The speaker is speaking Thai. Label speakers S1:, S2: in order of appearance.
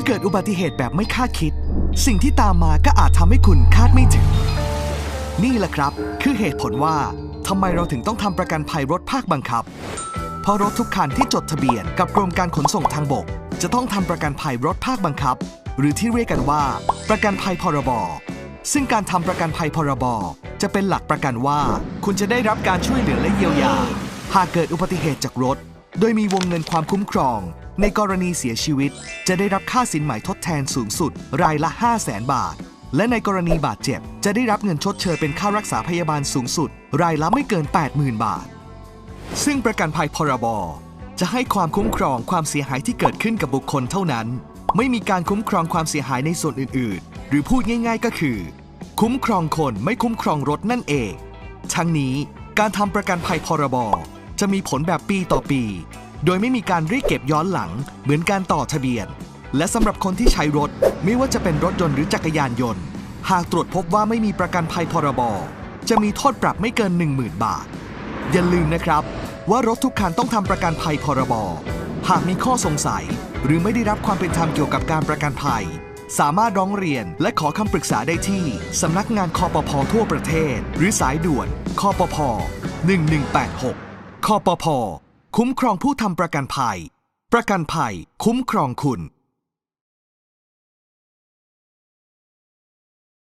S1: อเกิดอุบัติเหตุแบบไม่คาดคิด สิ่งที่ตามมาก็อาจทำให้คุณคาดไม่ถึง นี่แหละครับ คือเหตุผลว่าทำไมเราถึงต้องทำประกันภัยรถภาคบังคับ เพราะรถทุกคันที่จดทะเบียนกับกรมการขนส่งทางบก จะต้องทำประกันภัยรถภาคบังคับ หรือที่เรียกกันว่า ประกันภัยพรบ ซึ่งการทำประกันภัยพรบ จะเป็นหลักประกันว่า คุณจะได้รับการช่วยเหลือและเยียวยา หากเกิดอุบัติเหตุจากรถ โดยมีวงเงินความคุ้มครอง ในกรณีเสียชีวิต จะได้รับค่าสินไหมทดแทนสูงสุด รายละ 5 0 0แสนบาท และในกรณีบาดเจ็บ จะได้รับเงินชดเชยเป็นค่ารักษาพยาบาลสูงสุด รายละไม่เกิน 80,000 บาท ซึ่งประกันภัยพรบจะให้ความคุ้มครองความเสียหายที่เกิดขึ้นกับบุคคลเท่านั้น ไม่มีการคุ้มครองความเสียหายในส่วนอื่น ๆ หรือพูดง่าย ๆ ก็คือ คุ้มครองคนไม่คุ้มครองรถนั่นเอง ทั้งนี้การทำประกันภัยพรบ จะมีผลแบบปีต่อปี โดยไม่มีการเรียกเก็บย้อนหลัง เหมือนการต่อทะเบียน และสำหรับคนที่ใช้รถ ไม่ว่าจะเป็นรถยนต์หรือจักรยานยนต์ หากตรวจพบว่าไม่มีประกันภัยพรบ จะมีโทษปรับไม่เกิน 10,000 บาท อย่าลืมนะครับ ว่ารถทุกคันต้องทำประกันภัยพรบ หากมีข้อสงสัย หรือไม่ได้รับความเป็นธรรมเกี่ยวกับการประกันภัย สามารถร้องเรียนและขอคำปรึกษาได้ที่สำนักงานคอปพทั่วประเทศ หรือสายด่วนคอปพ1186 คอปพ คุ้มครองผู้ทำประกันภัย ประกันภัย คุ้มครองคุณ